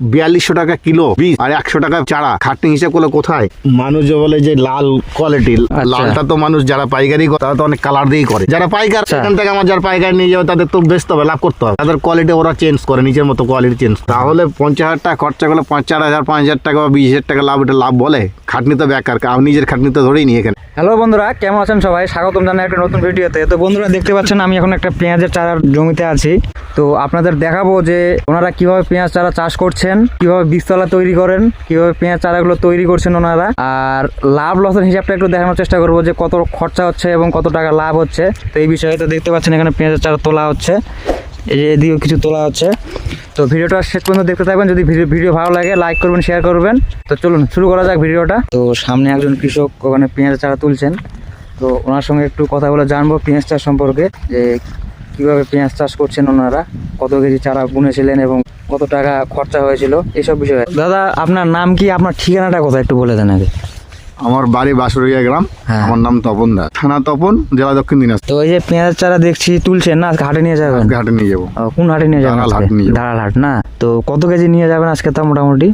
বিয়াল্লিশশো টাকা কিলো বীজ আর একশো টাকা চারা। খাটনি হিসাব করলে কোথায়? মানুষ যে বলে যে লাল কোয়ালিটি আচ্ছা। লালটা তো মানুষ যারা পাইকারি করে তারা তো অনেক কালার দিয়েই করে। যারা পাইকার আচ্ছা। সেখান থেকে আমার যারা পাইকারি নিয়ে যাবে তাদের তো বেচতে হবে লাভ করতে হবে। তাদের কোয়ালিটি ওরা চেঞ্জ করে নিজের মতো কোয়ালিটি চেঞ্জ তাহলে পঞ্চাশ হাজার টাকা খরচা করলে পাঁচ চার হাজার পাঁচ হাজার টাকা বা বিশ হাজার টাকা লাভ এটা লাভ বলে? খাটনি তো বেকার আমি নিজের খাটনি তো ধরেই নিয়ে এখানে। হ্যালো বন্ধুরা কেমন আছেন সবাই? স্বাগতম জানাই একটা নতুন ভিডিওতে। তো বন্ধুরা দেখতে পাচ্ছেন আমি এখন একটা পেঁয়াজের চারার জমিতে আছি। তো আপনাদের দেখাবো যে ওনারা কীভাবে পেঁয়াজ চারা চাষ করছেন, কীভাবে বীজতলা তৈরি করেন, কীভাবে পেঁয়াজ চারাগুলো তৈরি করছেন ওনারা, আর লাভ লসের হিসাবটা একটু দেখানোর চেষ্টা করব যে কত খরচা হচ্ছে এবং কত টাকা লাভ হচ্ছে। তো এই বিষয়ে তো দেখতে পাচ্ছেন এখানে পেঁয়াজের চারা তোলা হচ্ছে, এই যে এদিকেও কিছু তোলা হচ্ছে। তো ভিডিওটা শেষ পর্যন্ত দেখতে থাকবেন, যদি ভিডিও ভিডিও ভালো লাগে লাইক করবেন শেয়ার করবেন। তো চলুন, শুরু করা যাক ভিডিওটা। তো সামনে একজন কৃষক ওখানে পেঁয়াজ চারা তুলছেন। তো ওনার সঙ্গে একটু কথা বলে জানব পেঁয়াজ চাষ সম্পর্কে, যে কীভাবে পেঁয়াজ চাষ করছেন ওনারা, কত কেজি চারা বুনেছিলেন এবং কত টাকা খরচা হয়েছিল এইসব বিষয়ে। দাদা আপনার নাম কি? আপনার ঠিকানাটা কোথায় একটু বলে দেন আগে। আমার বাড়ি বাসুরিয়া গ্রাম। হ্যাঁ। আমার নাম তপন দাস। থানা তপন জেলা দক্ষিণ দিনাজপুর। তো এই যে পেঁয়াজ চারা দেখছি তুলছেন না? আজকে হাটে নিয়ে যাবেন? হাটে নিয়ে যাব। কোন হাটে নিয়ে যাবেন। দাঁড়াল হাট না? তো কত কেজি নিয়ে যাবেন আজকে তা মোটামুটি?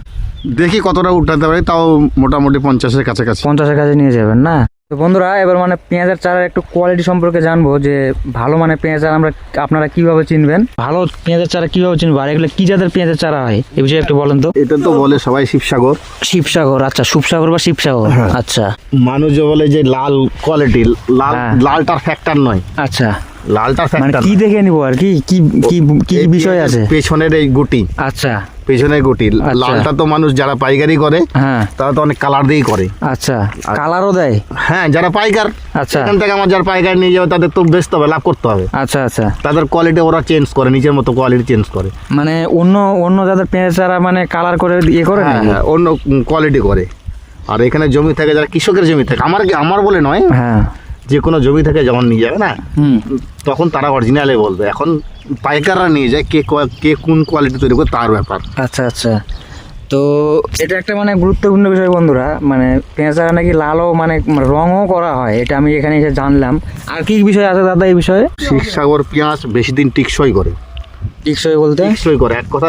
দেখি কতটা উঠাতে পারি তাও মোটামুটি পঞ্চাশের কাছাকাছি। পঞ্চাশের কাছে নিয়ে যাবেন না? তো বন্ধুরা এবার মানে পেঁয়াজের চারার একটু কোয়ালিটি সম্পর্কে জানব যে ভালো মানে পেঁয়াজ চারা আমরা আপনারা কীভাবে চিনবেন? ভালো পেঁয়াজের চারা কীভাবে চিনবো? আর এগুলো কি জাতের পেঁয়াজের চারা হয়? এই বিষয়ে একটু বলেন তো। এটা তো বলে সবাই শিবসাগর। শিবসাগর আচ্ছা সুপসাগর বা শিবসাগর? হ্যাঁ। আচ্ছা। মানুষ যে বলে যে লাল কোয়ালিটি লাল হ্যাঁ। লালটার ফ্যাক্টর নয়। আচ্ছা। লালটার মানে ফ্যাক্টর কি দেখে নিবো আর কি? কি কি কি বিষয় আছে? পেছনের এই গুটি। আচ্ছা। পেছনের গুটি। আচ্ছা। লালটা তো মানুষ যারা পাইকারি করে হ্যাঁ। তারা তো অনেক কালার দিয়েই করে। আচ্ছা কালারও দেয়? হ্যাঁ যারা পাইকার আচ্ছা। এখান থেকে আমার যারা পাইকারি নিয়ে যাবে তাদের তো বেচতে হবে লাভ করতে হবে। আচ্ছা আচ্ছা। তাদের কোয়ালিটি ওরা চেঞ্জ করে নিজের মতো কোয়ালিটি চেঞ্জ করে। মানে অন্য অন্য যাদের পেঁয়াজ চারা মানে কালার করে ইয়ে করে হ্যাঁ হ্যাঁ অন্য কোয়ালিটি করে। আর এখানে জমি থাকে যারা কৃষকের জমি থাকে আমার আমার বলে নয়। হ্যাঁ। যে কোনো জমি থেকে যখন নিয়ে যাবে না হুম। তখন তারা অরিজিনালে বলবে। এখন পাইকাররা নিয়ে যায় কে কে কোন কোয়ালিটি তৈরি করে তার ব্যাপার। আচ্ছা আচ্ছা। তো এটা একটা মানে গুরুত্বপূর্ণ বিষয় বন্ধুরা মানে পেঁয়াজ নাকি লালও মানে রঙও করা হয় এটা আমি এখানে এসে জানলাম। আর কি বিষয় আছে দাদা এই বিষয়ে? শিবসাগর পেঁয়াজ বেশি দিন টিকসই করে। টিকসই বলতে? টিকসই করে এক কথা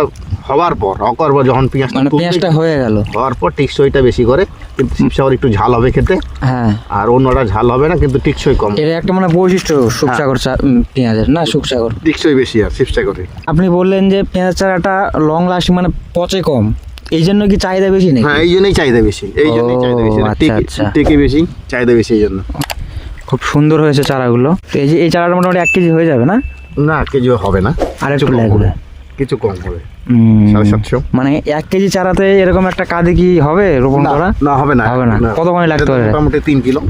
হওয়ার পর পর যখন পেঁয়াজ মানে পেঁয়াজটা হয়ে গেল। হওয়ার পর টিকসইটা বেশি করে কিন্তু শিবসাগর একটু ঝাল হবে খেতে। হ্যাঁ। আর অন্যরা ঝাল হবে না কিন্তু টিকসই কম। এটা একটা মানে বৈশিষ্ট্য সুখসাগর চা- পেঁয়াজের না সুখসাগর টিকসই বেশি আর শিবসাগরে আপনি বললেন যে পেঁয়াজ চারাটা লং লাস্টিং মানে পচে কম। এই জন্য কি চাহিদা বেশি নাকি? হ্যাঁ এই জন্যই চাহিদা বেশি এই জন্যই চাহিদা বেশি। আচ্ছা, টিকে- আচ্ছা। টিকে বেশি চাহিদা বেশি এই জন্য। খুব সুন্দর হয়েছে চারাগুলো। এই যে এই চারাটা মোটামুটি এক কেজি হয়ে যাবে না? না কেজি হবে না। আর একটু লাগবে। কিছু কম হবে। সাড়ে সাতশো। মানে এক কেজি চারাতে এরকম একটা কাঁদে কি হবে রোপণ করা? না হবে না। হবে না। কতখানি লাগতে পারে? মোটামুটি তিন কিলো।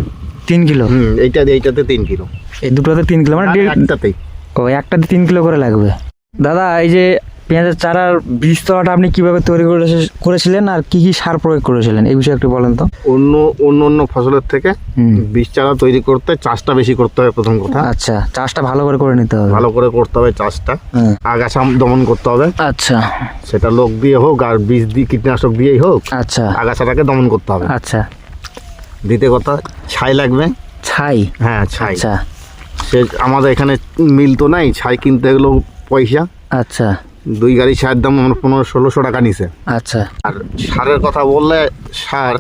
তিন কিলো? এইটা এইটাতে তিন কিলো। এই দুটোতে তিন কিলো মানে একটাতেই। ও একটাতে তিন কিলো করে লাগবে। দাদা এই যে পেঁয়াজের চারার বীজ বীজতলাটা আপনি কীভাবে তৈরি করেছে- করেছিলেন আর কি কি সার প্রয়োগ করেছিলেন? এই বিষয়ে একটু বলেন তো। অন্য অন্য অন্য ফসলের থেকে হুম। বীজ চারা তৈরি করতে চাষটা বেশি করতে হবে প্রথম কথা। আচ্ছা চাষটা ভালো করে করে নিতে হবে। ভালো করে করতে হবে চাষটা। আগাছা দমন করতে হবে। আচ্ছা। সেটা লোক দিয়ে হোক আর বীজ দিয়ে কীটনাশক দিয়েই হোক আচ্ছা। আগাছাটাকে দমন করতে হবে। আচ্ছা। দ্বিতীয় কথা ছাই লাগবে। ছাই? হ্যাঁ ছাই। আচ্ছা। সে আমাদের এখানে মিল তো নাই ছাই কিনতে গেলেও পয়সা। আচ্ছা। দুই গাড়ি ছায়ের দাম আমার পনেরো ষোলোশো টাকা নিছে। আচ্ছা। আর সারের কথা বললে সার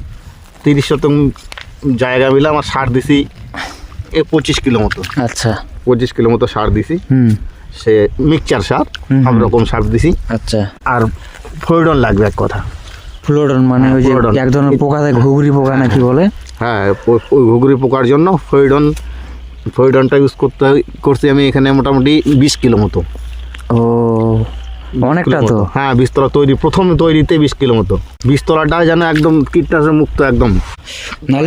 তিরিশ শতক জায়গা মিলে আমার সার দিছি এ পঁচিশ কিলো মতো। আচ্ছা। পঁচিশ কিলো মতো সার দিছি। সে মিক্সচার সার সব রকম সার দিছি। আচ্ছা। আর ফ্লোরিডন লাগবে এক কথা। ফ্লোরন মানে ওই যে এক ধরনের পোকা থাকে ঘুগরি পোকা নাকি বলে? হ্যাঁ ওই ঘুগরি পোকার জন্য ফ্লোরিডন ফ্লোরিডনটা ইউজ করতে করছি আমি এখানে মোটামুটি বিশ কিলো মতো। ও। 20 অনেকটা তো। হ্যাঁ বীজতলা তৈরি প্রথম তৈরিতে বিশ কিলো মতো। যেন একদম কীটনাশক মুক্ত একদম।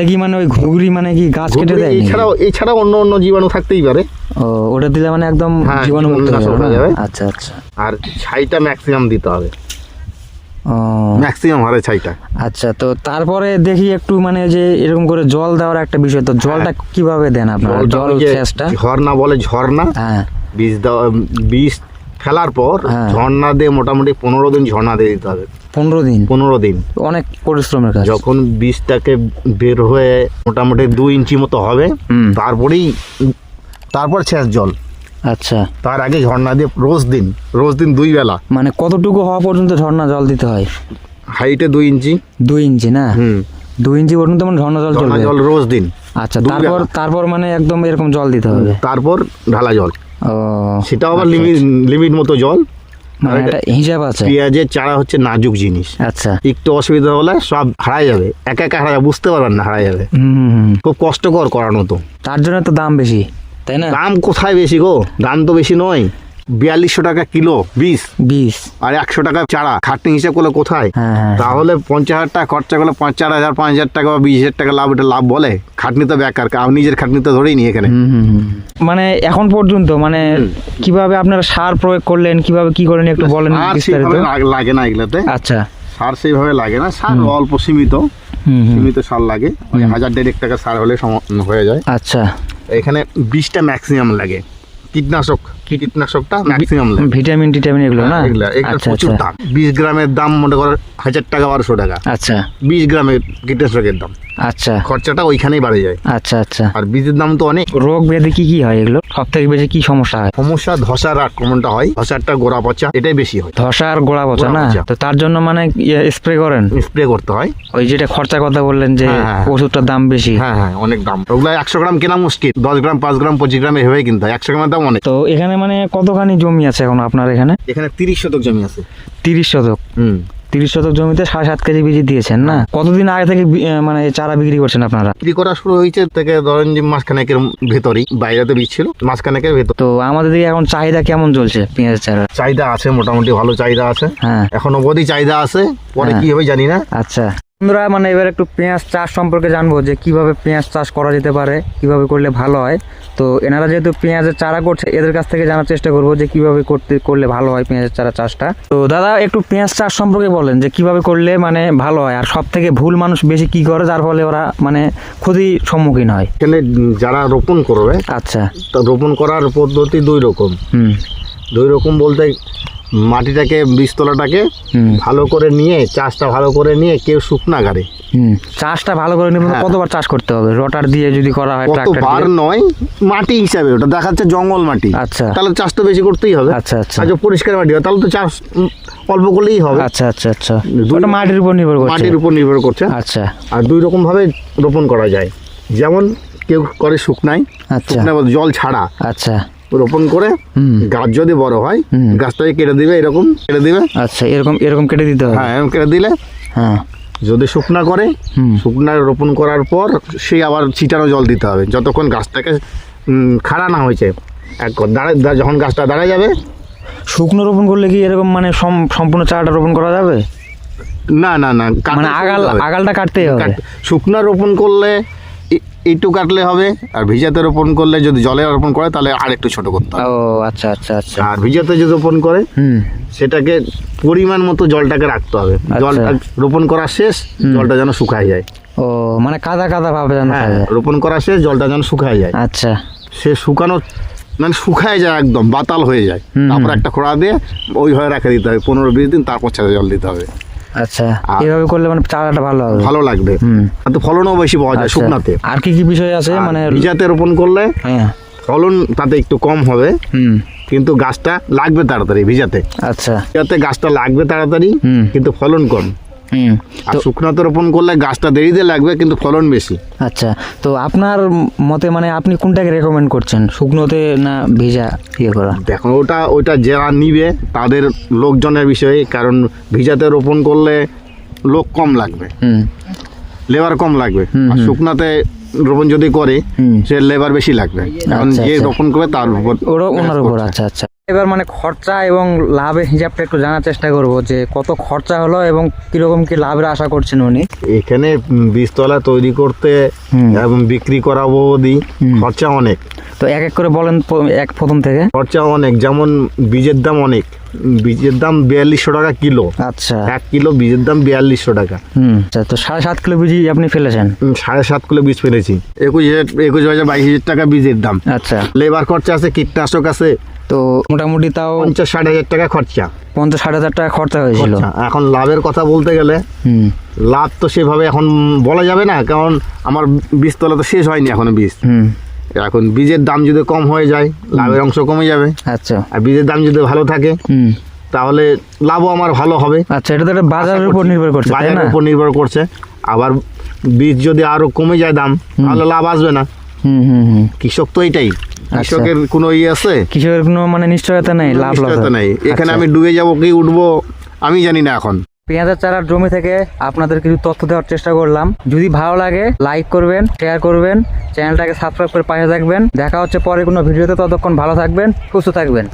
কি মানে ওই ঘুগরি মানে কি গাছ কেটে দেয় এছাড়াও এছাড়াও অন্য অন্য জীবাণু থাকতেই পারে। ও ওটা দিলে মানে একদম হ্যাঁ, জীবাণু মুক্ত হয়ে যাবে হয়ে না? যাবে। আচ্ছা আচ্ছা। আর ছাইটা ম্যাক্সিমাম দিতে হবে। ম্যাক্সিমাম হারে ছাইটা। আচ্ছা তো তারপরে দেখি একটু মানে যে এরকম করে জল দেওয়ার একটা বিষয় তো জলটা কীভাবে দেন আপনারা? হ্যাঁ। জল ঝর্ণা বলে ঝর্ণা হ্যাঁ। বীজ দেওয়া বীজ ফেলার পর হ্যাঁ। ঝর্ণা দিয়ে মোটামুটি পনেরো দিন ঝর্ণা দিয়ে দিতে হবে। পনেরো দিন? পনেরো দিন। অনেক পরিশ্রমের কাজ। যখন বীজটাকে বের হয়ে মোটামুটি দুই ইঞ্চি মতো হবে হুম। তারপরেই তারপর ছেঁচ জল। আচ্ছা। তার আগে ঝর্ণা দিয়ে রোজ দিন রোজ দিন দুই বেলা। মানে কতটুকু হওয়া পর্যন্ত ঝর্ণা জল দিতে হয়? হাইটে দুই ইঞ্চি। দুই ইঞ্চি না? হুম। দুই ইঞ্চি পর্যন্ত মানে ঝর্ণা জল ঝর্ণা চলবে? জল রোজ দিন। আচ্ছা দুই তারপর বেলা। তারপর মানে একদম এরকম জল দিতে হবে। তারপর ঢালা জল। ও সেটাও আবার আচ্ছা, লিমিট লিমিট মতো জল। মানে এটা- হিসাব আছে। পেঁয়াজের চারা হচ্ছে নাজুক জিনিস। আচ্ছা। একটু অসুবিধা হলে সব হারাই যাবে। একা একা হারা যাবে বুঝতে পারবেন না হারাই যাবে। খুব কষ্টকর করানো তো। তার জন্য তো দাম বেশি তাই না? দাম কোথায় বেশি গো? দাম তো বেশি নয়। বিয়াল্লিশশো টাকা কিলো বিষ বিশ। আর একশো টাকা চারা খাটনি হিসাব করলে কোথায়? হ্যাঁ হ্যাঁ তাহলে পঞ্চাশ হাজার টাকা খরচা করলে পাঁচ চার হাজার পাঁচ হাজার টাকা বা বিশ হাজার টাকা লাভ এটা লাভ বলে? খাটনি তো বেকার আমি নিজের খাটনি তো ধরেই নি এখানে। মানে এখন পর্যন্ত মানে কীভাবে আপনারা সার প্রয়োগ করলেন কীভাবে কি করলেন একটু বলেন লাগ- না এগুলোতে। আচ্ছা। সার সেইভাবে লাগে না। সার অল্প সীমিত। সীমিত সার লাগে। হাজার দেড়েক টাকা সার হলে হয়ে যায়। আচ্ছা। এখানে বিষটা ম্যাক্সিমাম লাগে। কীটনাশক। কীটনাশকটা? ম্যাক্সিমাম ভিটামিন টিটামিন এগুলো না? এগুলা এগুলা আচ্ছা প্রচুর আচ্ছা। দাম। বিশ গ্রামের দাম মনে করো হাজার টাকা বারোশো টাকা। আচ্ছা। বিশ গ্রামের কীটনাশকের দাম। আচ্ছা। খরচাটা ওইখানেই বাড়ে যায়। আচ্ছা আচ্ছা। আর বীজের দাম তো অনেক। রোগ ব্যাধি কি কি হয় এগুলো? সব থেকে বেশি কি সমস্যা হয়? সমস্যা ধসার আক্রমণটা হয় ধসারটা গোড়া পচা এটাই বেশি হয়। ধসা আর গোড়া পচা না? তো তার জন্য মানে স্প্রে করেন? স্প্রে করতে হয়। ওই যেটা খরচা কথা বললেন যে হ্যাঁ, হ্যাঁ। ওষুধটার দাম বেশি। হ্যাঁ হ্যাঁ অনেক দাম। ওগুলো একশো গ্রাম কেনা মুশকিল। দশ গ্রাম পাঁচ গ্রাম পঁচিশ গ্রাম এভাবে কিনতে হয়। একশো গ্রামের দাম অনেক। তো এখানে মানে কতখানি জমি আছে এখন আপনার এখানে? এখানে তিরিশ শতক জমি আছে। তিরিশ শতক? হুম। তিরিশ শতক জমিতে সাড়ে সাত কেজি বীজ দিয়েছেন না? কতদিন আগে থেকে মানে চারা বিক্রি করছেন আপনারা? বিক্রি করা শুরু হয়েছে থেকে ধরেন যে মাসখানেকের ভেতরই বাইরেতে বীজ ছিল মাসখানেকের ভেতর। তো আমাদের দিকে এখন চাহিদা কেমন চলছে পেঁয়াজ চারা? চাহিদা আছে মোটামুটি ভালো চাহিদা আছে। হ্যাঁ। এখন অবধি চাহিদা আছে পরে হ্যাঁ। কি হবে জানি না। আচ্ছা। বন্ধুরা মানে এবার একটু পেঁয়াজ চাষ সম্পর্কে জানব যে কীভাবে পেঁয়াজ চাষ করা যেতে পারে কীভাবে করলে ভালো হয়। তো এনারা যেহেতু পেঁয়াজের চারা করছে এদের কাছ থেকে জানার চেষ্টা করব যে কীভাবে করতে করলে ভালো হয় পেঁয়াজের চারা চাষটা। তো দাদা একটু পেঁয়াজ চাষ সম্পর্কে বলেন যে কীভাবে করলে মানে ভালো হয় আর সব থেকে ভুল মানুষ বেশি কি করে যার ফলে ওরা মানে ক্ষতির সম্মুখীন হয়? এখানে যারা রোপণ করবে আচ্ছা। তো রোপণ করার পদ্ধতি দুই রকম। হুম। দুই রকম বলতে মাটিটাকে বীজতলাটাকে ভালো করে নিয়ে চাষটা ভালো করে নিয়ে কেউ শুকনা গাড়ে চাষটা ভালো করে নিতে হ্যাঁ। কতবার চাষ করতে হবে? রোটার দিয়ে যদি করা হয় কতবার নয় মাটি হিসাবে ওটা দেখাচ্ছে জঙ্গল মাটি। আচ্ছা। তাহলে চাষ তো বেশি করতেই হবে। আচ্ছা আচ্ছা। যদি পরিষ্কার মাটি হয় তাহলে তো চাষ অল্প করলেই হবে। আচ্ছা আচ্ছা আচ্ছা। ওটা মাটির উপর নির্ভর করছে। মাটির উপর নির্ভর করছে। আচ্ছা। আর দুই রকম ভাবে রোপণ করা যায়। যেমন কেউ করে শুকনায় আচ্ছা। জল ছাড়া। আচ্ছা। রোপণ করে গাছ যদি বড় হয়। গাছটাকে কেটে দিবে এরকম কেটে দিবে। আচ্ছা এরকম এরকম কেটে দিতে হবে? হ্যাঁ এরকম কেটে দিলে হ্যাঁ। যদি শুকনা করে শুকনা রোপণ করার পর সেই আবার ছিটানো জল দিতে হবে যতক্ষণ গাছটাকে খাড়া না হয়েছে। এক দাঁড়ায় যখন গাছটা দাঁড়ায় যাবে শুকনো রোপণ করলে কি এরকম মানে সম- সম্পূর্ণ চারাটা রোপণ করা যাবে? না না না মানে আগাল আগালটা কাটতে হবে? শুকনা রোপণ করলে একটু কাটলে হবে আর ভিজাতে রোপণ করলে যদি জলে রোপণ করে তাহলে আর একটু ছোট করতে হবে। ও আচ্ছা আচ্ছা আচ্ছা। আর ভিজাতে যদি রোপণ করে হুম। সেটাকে পরিমাণ মতো জলটাকে রাখতে হবে। জলটা রোপণ করা শেষ জলটা যেন শুকায় যায়। ও মানে কাদা কাদা ভাবে জানো হ্যাঁ রোপণ করা শেষ জলটা যেন শুকায় যায়। আচ্ছা। সে শুকানো মানে শুকায় যায় একদম বাতাল হয়ে যায়। তারপর একটা খোড়া দিয়ে ওইভাবে রেখে দিতে হবে পনেরো বিশ দিন তারপর ছাদে জল দিতে হবে। আচ্ছা। এভাবে করলে মানে চারাটা ভালো হবে। ভালো লাগবে। তো ফলনও বেশি পাওয়া যায় আচ্ছা। শুকনাতে। আর কি কি বিষয় আছে? মানে ভিজাতে রোপণ করলে হ্যাঁ। ফলন তাতে একটু কম হবে। হুম। কিন্তু গাছটা লাগবে তাড়াতাড়ি ভিজাতে আচ্ছা। যাতে গাছটা লাগবে তাড়াতাড়ি। কিন্তু ফলন কম। হুম। আর শুকনাতে রোপণ করলে গাছটা দেরিতে লাগবে কিন্তু ফলন বেশি। আচ্ছা তো আপনার মতে মানে আপনি কোনটাকে রেকমেন্ড করছেন? শুকনোতে না ভিজা ইয়ে করা? দেখো ওটা ওইটা যারা নিবে তাদের লোকজনের বিষয়ে কারণ ভিজাতে রোপণ করলে লোক কম লাগবে। হুম। লেবার কম লাগবে। আর শুকনাতে রোপণ যদি করে সে লেবার বেশি লাগবে। কারণ আচ্ছা, যে আচ্ছা। রোপণ করবে তার উপর ওরা ওনার উপর আচ্ছা আচ্ছা। এবার মানে খরচা এবং লাভের হিসাবটা একটু জানার চেষ্টা করব যে কত খরচা হলো এবং কীরকম কি লাভের আশা করছেন উনি? এখানে বীজতলা তৈরি করতে এবং বিক্রি করা অবধি খরচা অনেক। তো এক এক করে বলেন এক প্রথম থেকে। খরচা অনেক যেমন বীজের দাম অনেক। বীজের দাম বিয়াল্লিশশো টাকা কিলো। আচ্ছা। এক কিলো বীজের দাম বিয়াল্লিশশো টাকা। হুম আচ্ছা তো সাড়ে সাত কিলো বীজ আপনি ফেলেছেন? সাড়ে সাত কিলো বীজ ফেলেছি। একুশ হাজার একুশ হাজার বাইশ হাজার টাকা বীজের দাম। আচ্ছা। লেবার খরচা আছে কীটনাশক আছে তো মোটামুটি তাও পঞ্চাশ ষাট হাজার টাকা খরচা। পঞ্চাশ ষাট হাজার টাকা খরচা হয়েছিল। এখন লাভের কথা বলতে গেলে হুম। লাভ তো সেভাবে এখন বলা যাবে না কারণ আমার বীজতলা তো শেষ হয়নি এখনও বীজ। হুম। এখন বীজের দাম যদি কম হয়ে যায় লাভের অংশ কমে যাবে। আচ্ছা। আর বীজের দাম যদি ভালো থাকে তাহলে লাভও আমার ভালো হবে। আচ্ছা এটা তো একটা বাজারের উপর নির্ভর করছে বাজারের উপর নির্ভর করছে। আবার বীজ যদি আরও কমে যায় দাম তাহলে লাভ আসবে না। হুম হুম হুম। কৃষক তো এটাই। আচ্ছা। কৃষকের কোনো ইয়ে আছে? কৃষকের কোনো মানে নিশ্চয়তা নাই লাভ লাভ নিশ্চয়তা নেই। এখানে আচ্ছা। আমি ডুবে যাব কি উঠবো আমি জানি না এখন। পেঁয়াজের চারার জমি থেকে আপনাদের কিছু তথ্য দেওয়ার চেষ্টা করলাম। যদি ভালো লাগে লাইক করবেন শেয়ার করবেন চ্যানেলটাকে সাবস্ক্রাইব করে পাশে থাকবেন। দেখা হচ্ছে পরে কোনো ভিডিওতে ততক্ষণ ভালো থাকবেন সুস্থ থাকবেন।